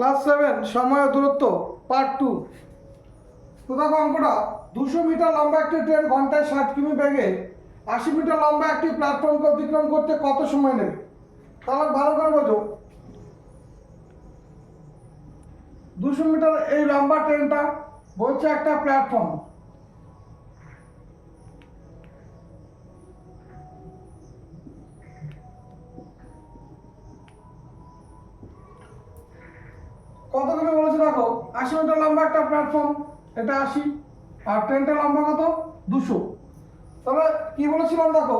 Class seven, সময় দূরত্ব part two তো দেখো অঙ্কটা, দুশো মিটার লম্বা একটি ট্রেন ঘন্টায় ষাট কিমি বেগে আশি মিটার লম্বা একটি প্ল্যাটফর্মকে অতিক্রম করতে কত সময় নেবে? তাহলে ভালো করে বোঝো। দুশো মিটার এই লম্বা ট্রেনটা বলছে একটা প্ল্যাটফর্ম কত কিমি বলেছে দেখো? আশি মিটার লম্বা একটা প্ল্যাটফর্ম এটা আশি। আর ট্রেনটা লম্বা কত? দুশো। তাহলে কি বলেছিলাম দেখো?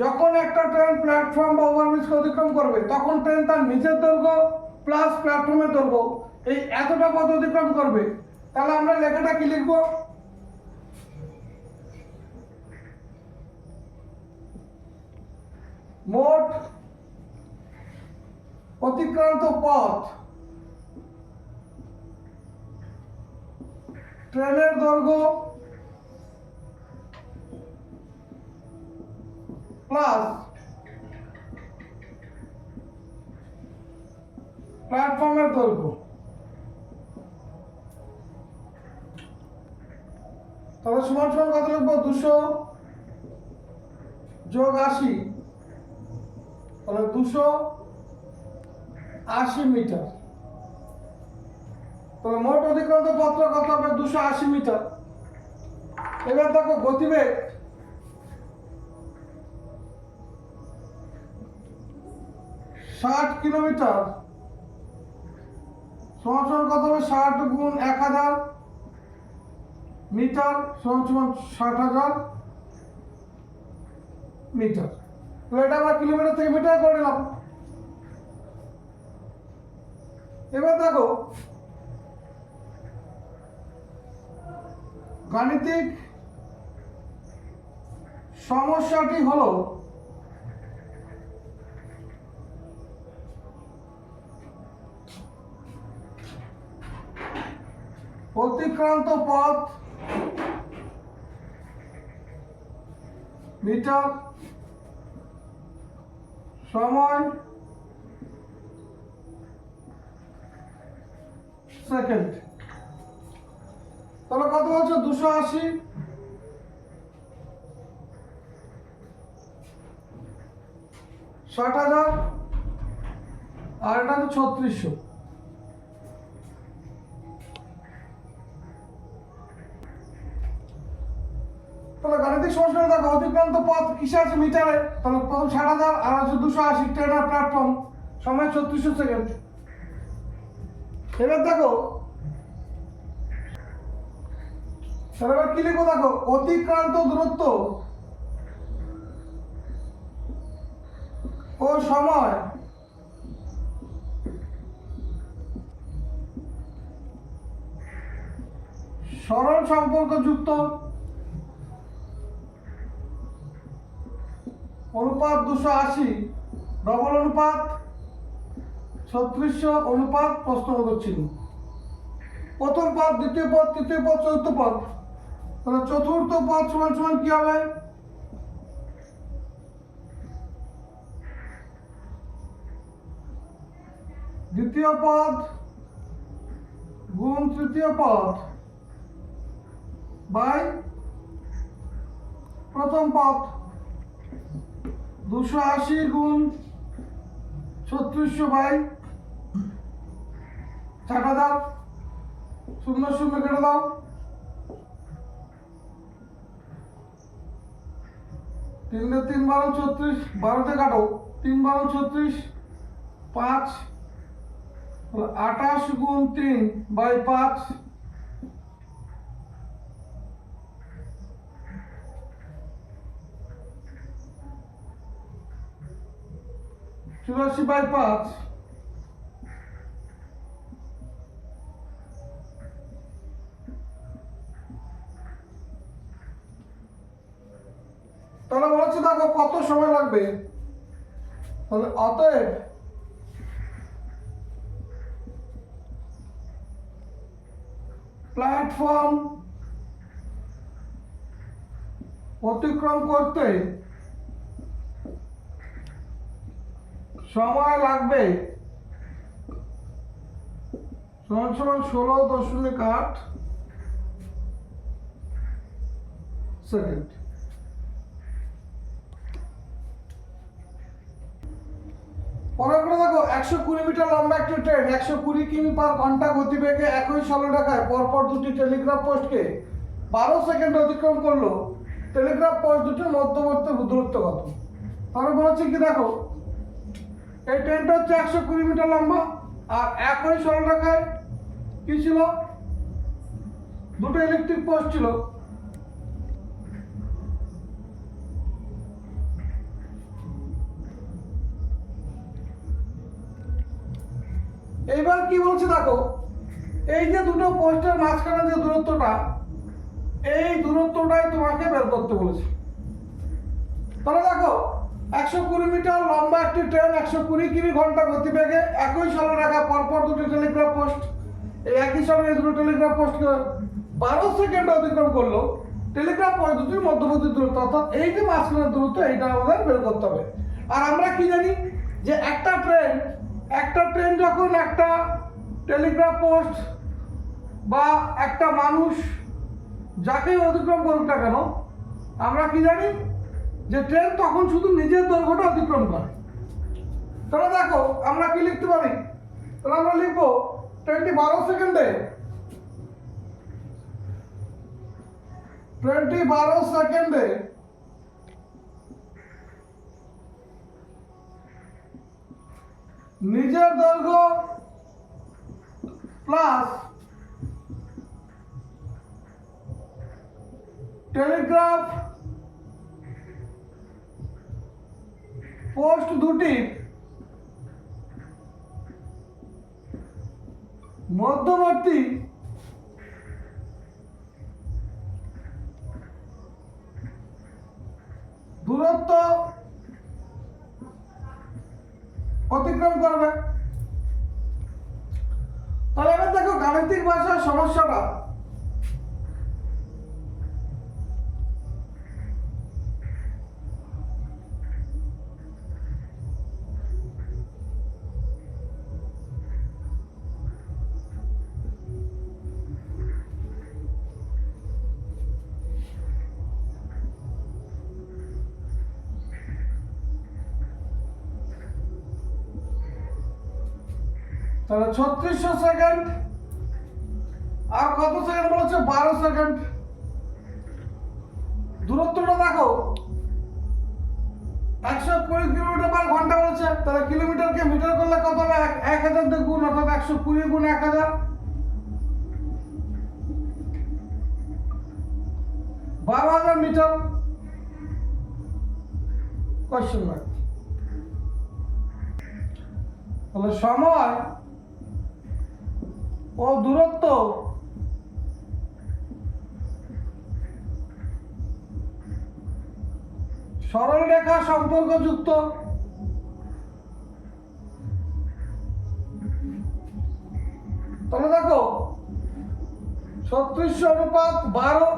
যখন একটা ট্রেন প্ল্যাটফর্ম বা ওভারব্রিজকে অতিক্রম করবে, তখন ট্রেন তার নিচের দৈর্ঘ্য প্লাস প্ল্যাটফর্মের দৈর্ঘ্য। এই এতটা পথ অতিক্রম করবে। তাহলে আমরা লেখাটা কি লিখব? মোট অতিক্রান্ত পথ ট্রেনের দৈর্ঘ্য প্লাস প্ল্যাটফর্মের দৈর্ঘ্য তাহলে সমান সমান কত লিখব? দুশো যোগ আশি। তাহলে দুশো আশি মিটার তাহলে মোট অতিক্রান্ত পত্র কত হবে? দুশো আশি মিটার। এবার দেখো গতিবেগ। ষাট কিলোমিটার। সমান সমান কত হবে? ষাট গুণ এক হাজার মিটার সমান সমান ষাট হাজার মিটার। তো এটা আমরা কিলোমিটার থেকে মিটার করে নিলাম। এবার দেখো গাণিতিক সমস্যাটি হলো অতিক্রান্ত পথ মিটার সময় সেকেন্ড। বলছো দুশো আশি। ষাট হাজার, আর এটা হচ্ছে ছত্রিশশো। পথ আছে মিটারে? হাজার হচ্ছে দুশো আশি সময় ছত্রিশশো সেকেন্ড এবার দেখো এবার কি লিখব দেখো অতিক্রান্ত দূরত্ব। ও সময়। সরল সম্পর্কযুক্ত। অনুপাত দুশো আশি, ডবল অনুপাত ছত্রিশশো অনুপাত প্রশ্নবোধক চিহ্ন। প্রথম পদ, দ্বিতীয় পদ, তৃতীয় পদ, চতুর্থ পদ। তাহলে চতুর্থ পদ সমান সমান কি হবে? দ্বিতীয় পদ গুণ তৃতীয় পদ বাই প্রথম পদ দুশো আশি গুণ ছত্রিশশো বাই ষাট হাজার শূন্য শূন্য কেটে দাও। তিনটে তিন বারো ছত্রিশ বারোতে কাটো তিন বারো ছত্রিশ পাঁচ আঠাশ গুণ তিন বাই পাঁচ চুরাশি বাই পাঁচ তাহলে বলছে দেখো কত সময় লাগবে? তাহলে অতএব প্ল্যাটফর্ম অতিক্রম করতে সময় লাগবে সমান সমান ষোলো দশমিক আট সেকেন্ড পরের করে দেখো একশো কুড়ি মিটার লম্বা একটি ট্রেন একশো কুড়ি কিমি পার ঘণ্টা গতিবেগে একই ষোলো টাকায় পরপর দুটি টেলিগ্রাফ পোস্টকে বারো সেকেন্ড অতিক্রম করল। টেলিগ্রাফ পোস্ট দুটির মধ্যবর্তী দূরত্ব কত তাহলে বলেছে কি দেখো? এই ট্রেনটা হচ্ছে একশো কুড়ি মিটার লম্বা আর একই টাকায় কি ছিল? দুটো ইলেকট্রিক পোস্ট ছিল। বলছে, দেখো, এই যে দুটো পোস্টের মাঝখানে যে দূরত্বটা, এই দূরত্বটাই তোমাকে বের করতে বলেছে। তাহলে দেখো, একশো কুড়ি মিটার লম্বা একটি ট্রেন একশো কুড়ি কিমি ঘণ্টা গতিবেগে একই ষোলো রাখা পরপর দুটি টেলিগ্রাফ পোস্ট এই একই সঙ্গে দুটো টেলিগ্রাফ পোস্টকে বারো সেকেন্ড অতিক্রম করল। টেলিগ্রাফ পোস্ট দুটির মধ্যবর্তী দূরত্ব, অর্থাৎ এই যে মাঝখানের দূরত্ব, এইটা আমাদের বের করতে হবে। আর আমরা কি জানি যে একটা ট্রেন একটা ট্রেন যখন একটা টেলিগ্রাফ পোস্ট বা একটা মানুষ যাকেই অতিক্রম করুক না কেন, আমরা কি জানি যে ট্রেন তখন শুধু নিজের দৈর্ঘ্যটা অতিক্রম করে। তাহলে দেখো, আমরা কি লিখতে পারি? তাহলে আমরা লিখব টোয়েন্টি বারো সেকেন্ডে। টোয়েন্টি বারো সেকেন্ডে। নিজের দৈর্ঘ্য প্লাস টেলিগ্রাফ পোস্ট দুটির মধ্যবর্তী দূরত্ব অতিক্রম করবে। সমস্যাটা? তাহলে ছত্রিশশো সেকেন্ড। আর কত সেকেন্ড বলেছে বারো সেকেন্ড দূরত্বটা দেখো। একশো কুড়ি কিলোমিটার পার ঘণ্টা বলেছে। তাহলে কিলোমিটারকে মিটার করলে কত হবে? এক- হাজার গুণ অর্থাৎ একশো কুড়ি গুণ এক হাজার। বারো হাজার মিটার কোয়েশ্চেন মার্ক তাহলে সময় ও দূরত্ব সরল রেখা সম্পর্কযুক্ত। তাহলে দেখো ছত্রিশশো অনুপাত বারো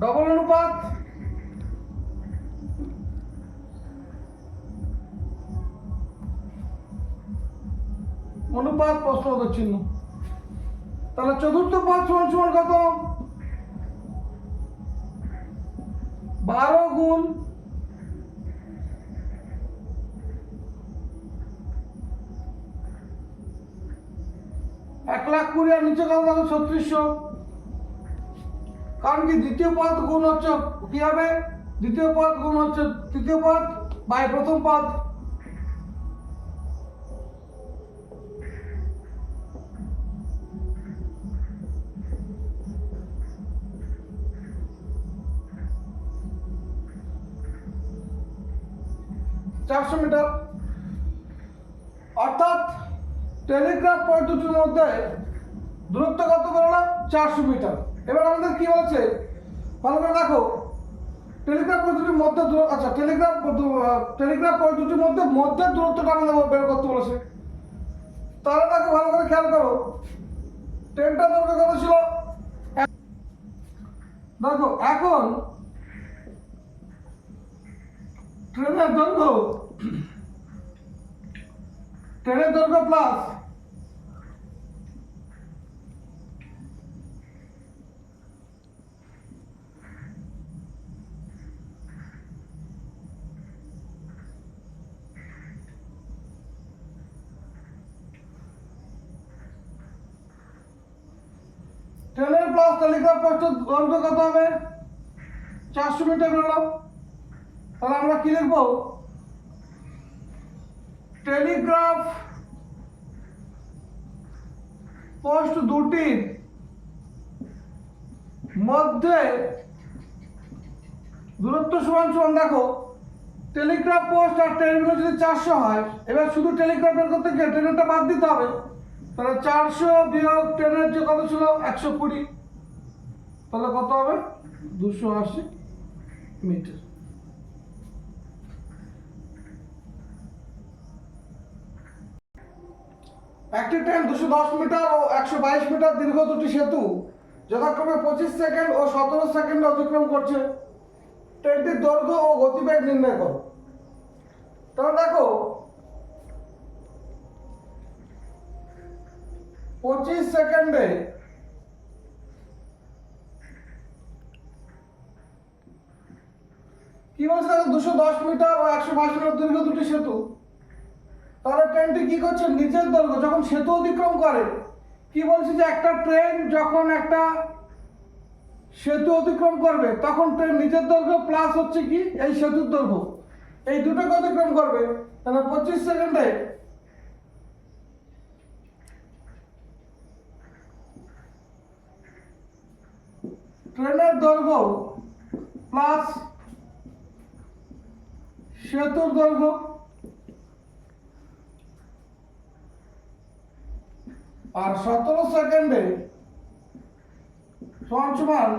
ডবল অনুপাত অনুপাত প্রশ্নবোধক চিহ্ন। তাহলে চতুর্থ পদ সমান সমান কত? বারো গুণ এক লাখ কুড়ি আর নিচে কত দেখো ছত্রিশশো। কারণ কি দ্বিতীয় পদ গুণ হচ্ছে কি হবে? দ্বিতীয় পদ গুণ হচ্ছে তৃতীয় পদ বাই প্রথম পদ। চারশো মিটার। অর্থাৎ টেলিগ্রাফ পদ্ধতির মধ্যে দূরত্ব কত বেরোলো চারশো মিটার। এবার আমাদের কি বলছে? ভালো করে দেখো। টেলিগ্রাফ পদ্ধতির মধ্যে আচ্ছা টেলিগ্রাফ টেলিগ্রাফ পদ্ধতির মধ্যে মধ্যের দূরত্বটা আমাদের বের করতে বলেছে। তাহলে দেখো ভালো করে খেয়াল করো। ট্রেনটা দৈর্ঘ্য কত ছিল? দেখো, এখন ট্রেনের দৈর্ঘ্য ট্রেনের দৈর্ঘ্য প্লাস ট্রেনের প্লাস তালিকা পোস্ট দৈর্ঘ্য কত হবে? চারশো মিটার বেরোলাম তাহলে আমরা কি লিখব? টেলিগ্রাফ, পোস্ট দুটির মধ্যে দূরত্ব সমান সমান দেখো, টেলিগ্রাফ পোস্ট আর ট্রেনগুলো যদি চারশো হয়, এবার শুধু টেলিগ্রাফ বের করতে গিয়ে ট্রেনেরটা বাদ দিতে হবে, তাহলে চারশো বিয়োগ ট্রেনের যে কত ছিল? একশো কুড়ি। তাহলে কত হবে? দুশো আশি মিটার। একটি ট্রেন দুশো দশ মিটার ও একশো বাইশ মিটার দীর্ঘ দুটি সেতু। যথাক্রমে পঁচিশ সেকেন্ড ও সতেরো সেকেন্ড অতিক্রম করছে। ট্রেনটির দৈর্ঘ্য ও গতিবেগ নির্ণয় করো। তাহলে দেখো, পঁচিশ সেকেন্ডে কি বলছে দুশো দশ মিটার ও একশো বাইশ মিটার দীর্ঘ দুটি সেতু। তাহলে ট্রেনটি কি করছে? নিজের দৈর্ঘ্য যখন সেতু অতিক্রম করে, কি বলছে যে একটা ট্রেন যখন একটা সেতু অতিক্রম করবে, তখন ট্রেন নিজের দৈর্ঘ্য প্লাস হচ্ছে কি? এই সেতুর দৈর্ঘ্য। এই দুটোকে অতিক্রম করবে? তাহলে পঁচিশ সেকেন্ডে ট্রেনের দৈর্ঘ্য প্লাস সেতুর দৈর্ঘ্য আর সতেরো সেকেন্ডে সমান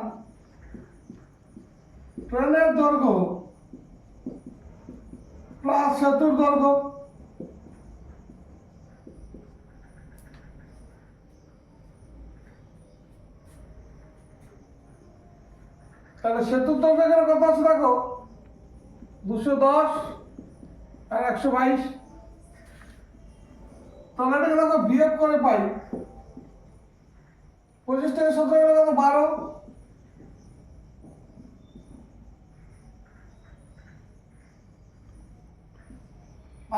ট্রেনের দৈর্ঘ্য প্লাস সেতুর দৈর্ঘ্য। তাহলে সেতুর দৈর্ঘ্য কত আছে দেখো। দুশো দশ আর একশো বাইশ। তাহলে এটাকে দেখো বিয়োগ করে পাই। পঁচিশ থেকে সতেরো গেলে কত বারো।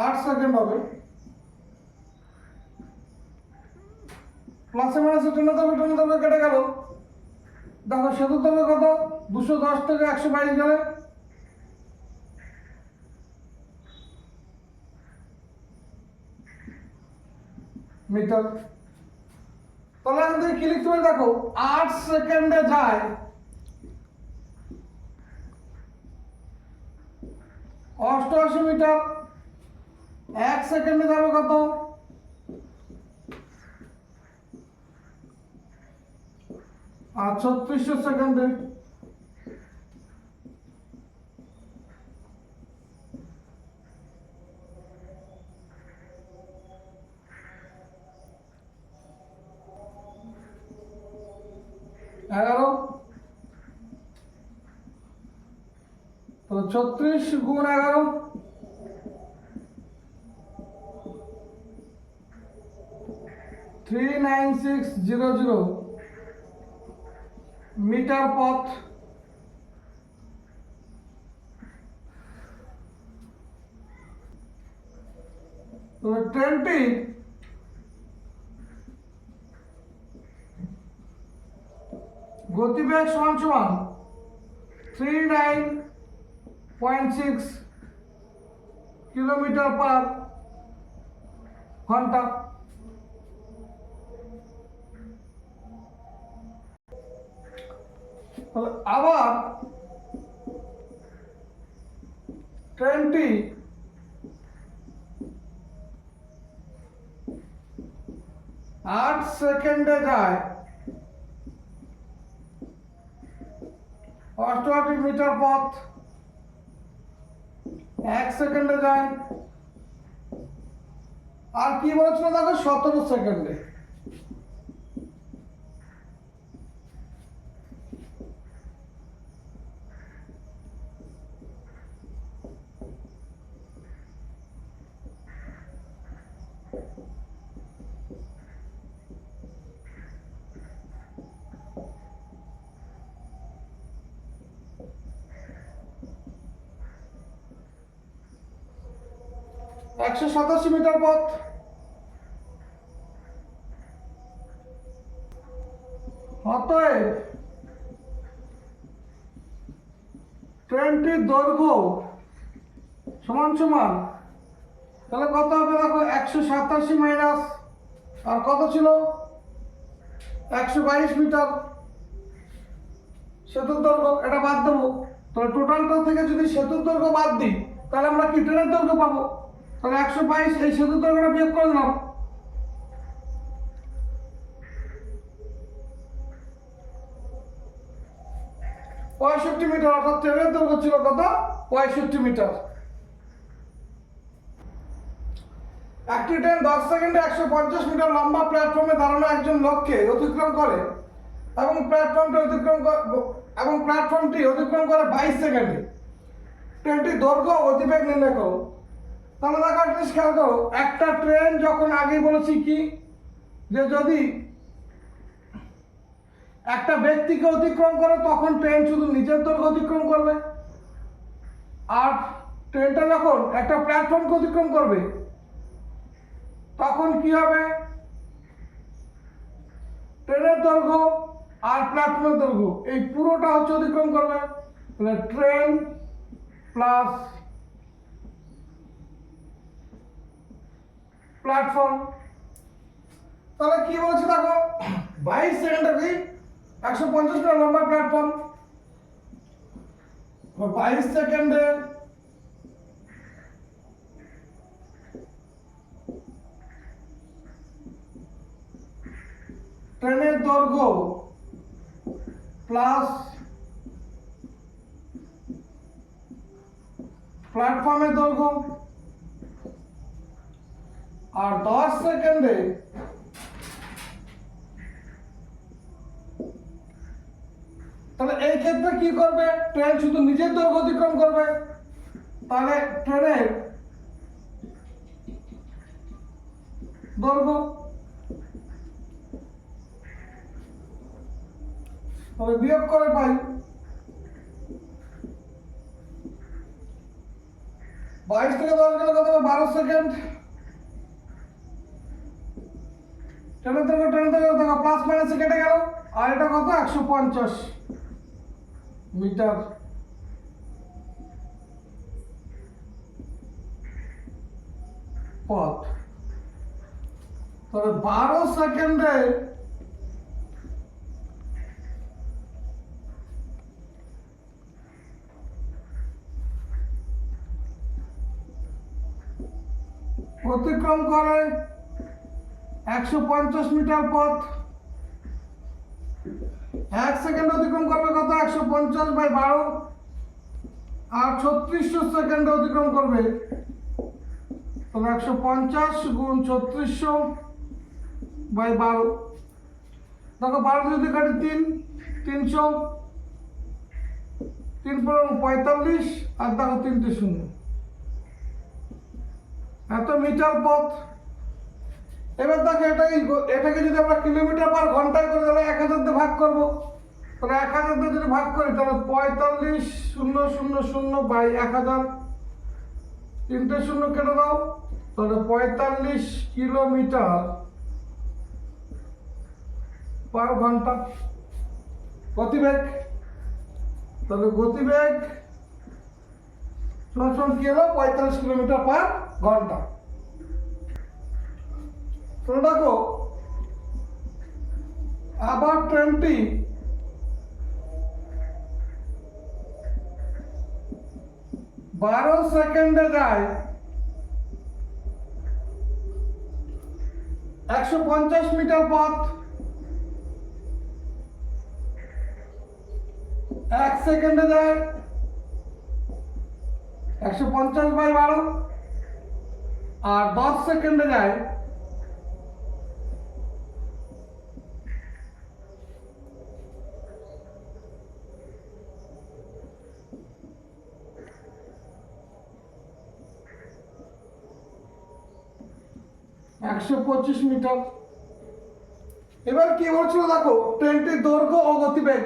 আট সেকেন্ড হবে। প্লাসে মাইনাসে টেনে দেবে টেনে দেবে কেটে গেল। দেখো সেতু দেবে কত? দুশো দশ থেকে একশো বাইশ গেলে মিটার। তাহলে এখান থেকে কি লিখতে পারি? দেখো, আট সেকেন্ডে যায়। অষ্টআশি মিটার। এক সেকেন্ডে যাবে কত? আর ছত্রিশশো সেকেন্ডে। এগারো। তো ছত্রিশ গুণ এগারো। Three nine six zero zero. Metre পথ। ট্রেনটি গতিবেগ সমান সমান three nine point six kilometre per ঘণ্টা তাহলে আবার ট্রেনটি আট সেকেন্ডে যায় অষ্টআশি মিটার পথ। এক সেকেন্ডে যায়। আর কি বলেছিল দেখো? সতেরো সেকেন্ডে। একশো সাতাশি মিটার পথ। অতএব, ট্রেনটির দৈর্ঘ্য সমান সমান, তাহলে কত হবে দেখো, একশো সাতাশি মাইনাস আর কত ছিল? একশো বাইশ মিটার। সেতুর দৈর্ঘ্য, এটা বাদ দেবো। তাহলে টোটালটা থেকে যদি সেতুর দৈর্ঘ্য বাদ দিই, তাহলে আমরা কি ট্রেনের দৈর্ঘ্য পাবো? তাহলে একশো বাইশ, এই সেতুর দৈর্ঘ্যটা বিয়োগ করে দিলাম। পঁয়ষট্টি মিটার, অর্থাৎ ট্রেনের দৈর্ঘ্য ছিল কত? পঁয়ষট্টি মিটার। একটি ট্রেন দশ সেকেন্ডে একশো পঞ্চাশ মিটার লম্বা প্ল্যাটফর্মে দাঁড়ানো একজন লোককে অতিক্রম করে এবং প্ল্যাটফর্মটি অতিক্রম এবং প্ল্যাটফর্মটি অতিক্রম করে বাইশ সেকেন্ডে। ট্রেনটির দৈর্ঘ্য ও গতিবেগ নির্ণয় করো। তাহলে দেখো জিনিস খেয়াল করো, একটা ট্রেন যখন আগে বলেছি কি, যে যদি একটা ব্যক্তিকে অতিক্রম করে, তখন ট্রেন শুধু নিজের দৈর্ঘ্য অতিক্রম করবে। আর ট্রেনটা যখন একটা প্ল্যাটফর্মকে অতিক্রম করবে, তখন কি হবে? ট্রেনের দৈর্ঘ্য আর প্ল্যাটফর্মের দৈর্ঘ্য, এই পুরোটা হচ্ছে অতিক্রম করবে। তাহলে ট্রেন প্লাস প্ল্যাটফর্ম তাহলে কি বলছে দেখো? বাইশ সেকেন্ডে কি একশো পঞ্চাশ মিটার লম্বা প্ল্যাটফর্ম বাইশ সেকেন্ডে ট্রেনের দৈর্ঘ্য প্লাস প্ল্যাটফর্মের দৈর্ঘ্য আর দশ সেকেন্ডে তাহলে এই ক্ষেত্রে কি করবে? ট্রেন শুধু নিজের দৈর্ঘ্য অতিক্রম করবে। তাহলে ট্রেনের দৈর্ঘ্য তবে বিয়োগ করে পাই। বাইশ থেকে দশ গেলে কত বারো সেকেন্ড। ট্রেনের থেকে ট্রেনের থেকে দেখো প্লাস মাইনাসে কেটে গেল। আর এটা কত? একশো পঞ্চাশ মিটার। পথ। তবে বারো সেকেন্ডে অতিক্রম করে একশো পঞ্চাশ মিটার পথ। এক সেকেন্ড অতিক্রম করবে কত? একশো পঞ্চাশ বাই বারো। আর ছত্রিশশো সেকেন্ড অতিক্রম করবে। তবে একশো পঞ্চাশ গুণ ছত্রিশশো বাই বারো। দেখো, বারো যদি কাটি তিন, তিনশো, তিন পঁয়তাল্লিশ, আর দেখো তিনটে শূন্য। এত মিটার পথ। এবার দেখো এটাকে এটাকে যদি আমরা কিলোমিটার পার ঘন্টায় করে তাহলে এক হাজার দিয়ে ভাগ করব। তাহলে এক হাজার দিয়ে যদি ভাগ করি, তাহলে পঁয়তাল্লিশ শূন্য শূন্য শূন্য বাই এক হাজার তিনটে শূন্য কেটে দাও। তাহলে পঁয়তাল্লিশ কিলোমিটার পার ঘণ্টা। গতিবেগ। তাহলে গতিবেগ সমান কি হলো? পঁয়তাল্লিশ কিলোমিটার পার ঘণ্টা। তো দেখো আবার ট্রেনটি বারো সেকেন্ডে যায় একশো পঞ্চাশ মিটার পথ এক সেকেন্ডে যায় একশো পঞ্চাশ বাই বারো আর দশ সেকেন্ডে যায় একশো পঁচিশ মিটার। এবার কি হচ্ছিল দেখো, ট্রেনটির দৈর্ঘ্য ও গতিবেগ।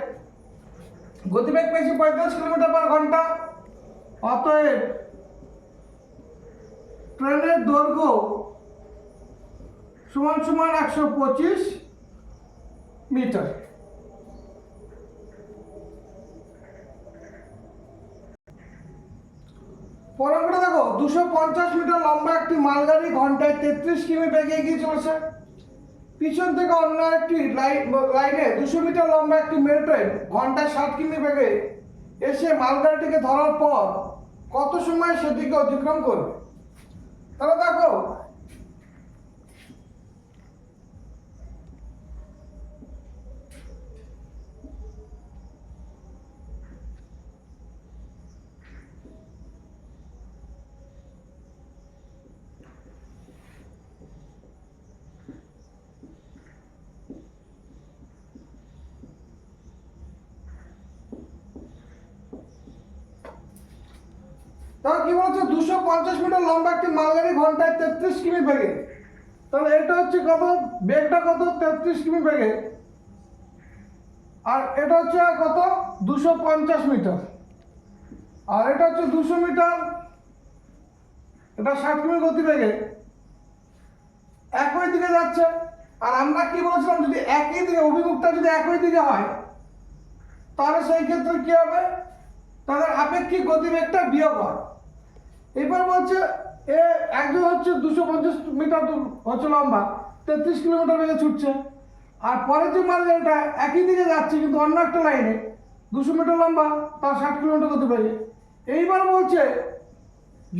গতিবেগ পেয়েছি পঁয়তাল্লিশ কিলোমিটার পার ঘণ্টা। অতএব ট্রেনের দৈর্ঘ্য সমান সমান একশো পঁচিশ মিটার। করে দেখো, দুশো পঞ্চাশ মিটার লম্বা একটি মালগাড়ি, ঘন্টায় তেত্রিশ কিমি বেগে এগিয়ে চলেছে। পিছন থেকে অন্য একটি লাইনে দুশো মিটার লম্বা একটি মেল ট্রেন, ঘন্টায় ষাট কিমি বেগে এসে মালগাড়িটিকে ধরার পর কত সময় সেদিকে অতিক্রম করবে? তাহলে দেখো তাহলে কি বলছে দুশো পঞ্চাশ মিটার লম্বা একটি মালগাড়ি ঘন্টায় তেত্রিশ কিমি বেগে। তাহলে এটা হচ্ছে কত বেগটা কত? তেত্রিশ কিমি বেগে। আর এটা হচ্ছে কত? দুশো পঞ্চাশ মিটার। আর এটা হচ্ছে দুশো মিটার। এটা ষাট কিমি গতি বেগে। একই দিকে যাচ্ছে। আর আমরা কি বলেছিলাম, যদি একই দিকে, অভিমুখটা যদি একই দিকে হয়, তাহলে সেই ক্ষেত্রে কি হবে? তাদের আপেক্ষিক গতিবেগটা বিয়োগ হয়। এবার বলছে এ একজন হচ্ছে দুশো পঞ্চাশ মিটার হচ্ছে লম্বা। তেত্রিশ কিলোমিটার বেগে ছুটছে। আর পরের যে মালগাড়িটা, একই দিকে যাচ্ছে, কিন্তু অন্য একটা লাইনে। দুশো মিটার লম্বা, তার ষাট কিলোমিটার গতি বেগে এইবার বলছে,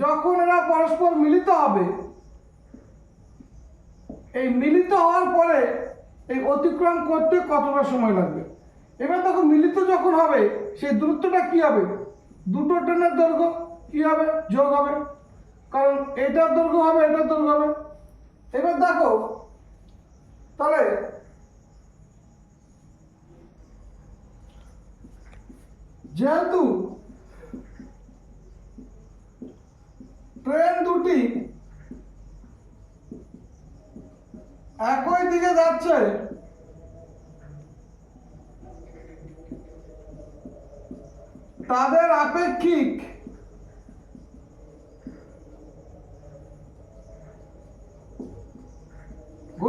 যখন এরা পরস্পর মিলিত হবে, এই মিলিত হওয়ার পরে এই অতিক্রম করতে কতটা সময় লাগবে? এবার দেখো, মিলিত যখন হবে, সেই দূরত্বটা কি হবে? দুটো ট্রেনের দৈর্ঘ্য কি হবে? যোগ হবে। কারণ এটার দৈর্ঘ্য হবে, এটার দৈর্ঘ্য হবে। এবার দেখো, তাহলে যেহেতু ট্রেন দুটি একই দিকে যাচ্ছে, তাদের আপেক্ষিক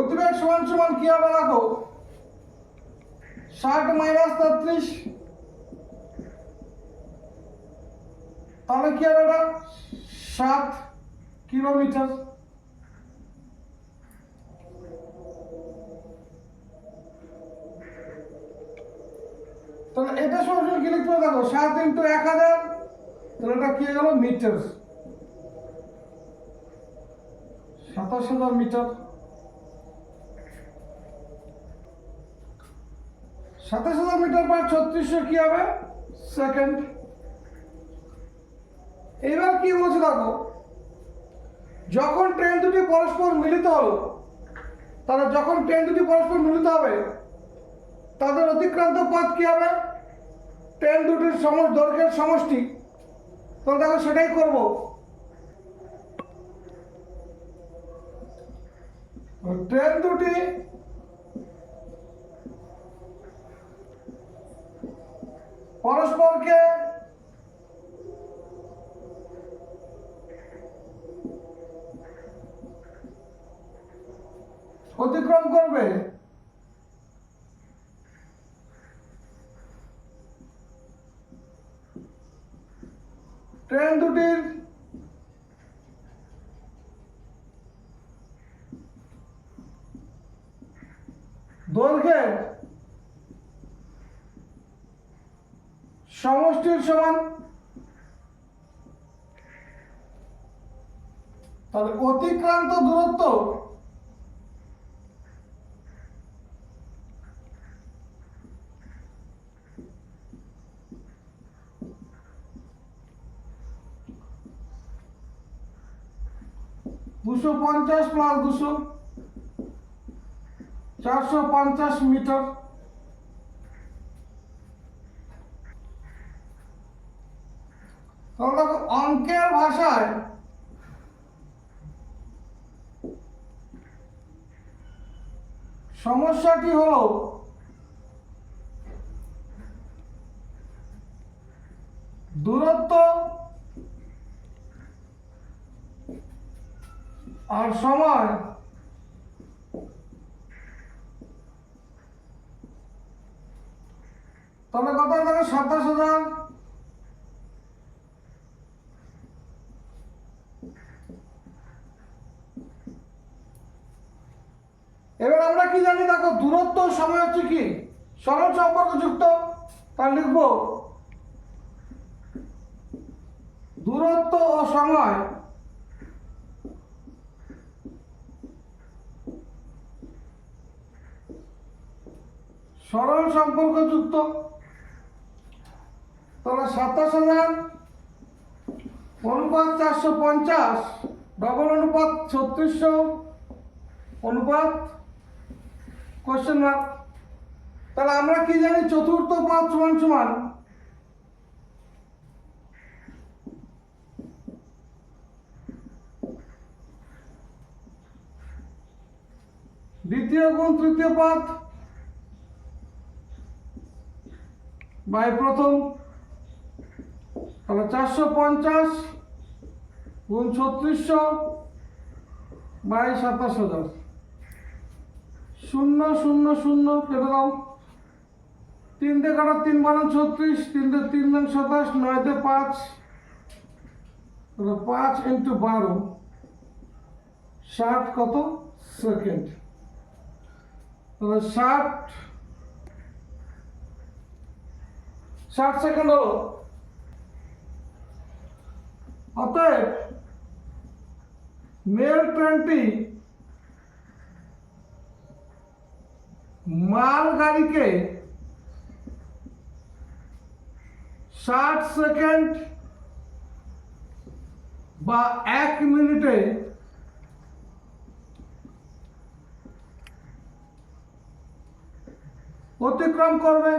গতিবেগ সমান সমান কি হবে রাখো ষাট মাইনাস তেত্রিশ। তাহলে কি হবে এটা? সাত কিলোমিটার। তাহলে এটা সরাসরি কি লিখতে দেখো? সাত ইন্টু এক হাজার। তাহলে এটা কি গেল? মিটার। সাতাশ হাজার মিটার। সাতাশ হাজার মিটার পর ছত্রিশশো কি হবে? সেকেন্ড এবার কি বলছে দেখো, যখন ট্রেন দুটি পরস্পর মিলিত হলো, তাহলে যখন ট্রেন দুটি পরস্পর মিলিত হবে, তাদের অতিক্রান্ত পথ কি হবে? ট্রেন দুটির সম দৈর্ঘ্যের সমষ্টি। তাহলে দেখো সেটাই করব। ট্রেন দুটি পরস্পরকে অতিক্রম করবে ট্রেন দুটির দৈর্ঘ্যের সমষ্টির সমান। তাহলে অতিক্রান্ত দূরত্ব দুশো পঞ্চাশ প্লাস দুশো চারশো পঞ্চাশ মিটার। দেখো অঙ্কের ভাষায় সমস্যাটি হলো দূরত্ব আর সময়। তবে হয়ে থাকে সাতাশ হাজার ও সময় হচ্ছে কি? সরল সম্পর্কযুক্ত। তার লিখব, দূরত্ব ও সময় সরল সম্পর্কযুক্ত। তাহলে সাতাশ হাজার অনুপাত চারশো পঞ্চাশ, ডবল অনুপাত ছত্রিশশো অনুপাত কোশ্চেন মার্ক তাহলে আমরা কি জানি? চতুর্থ পদ সমান সমান। দ্বিতীয় গুণ তৃতীয় পদ বাই প্রথম। তাহলে চারশো পঞ্চাশ গুণ ছত্রিশশো বাই সাতাশ হাজার। শূন্য শূন্য শূন্য, কেটে দাও। তিন দিয়ে কাটা তিন বারো ছত্রিশ, তিনটে তিন নং সাতাশ নয়তে পাঁচ। পাঁচ ইন্টু বারো, ষাট কত? সেকেন্ড। ষাট ষাট সেকেন্ড হলো। অতএব মেল ট্রেনটি মাল গাড়িকে ষাট সেকেন্ড বা এক মিনিটে অতিক্রম করবে।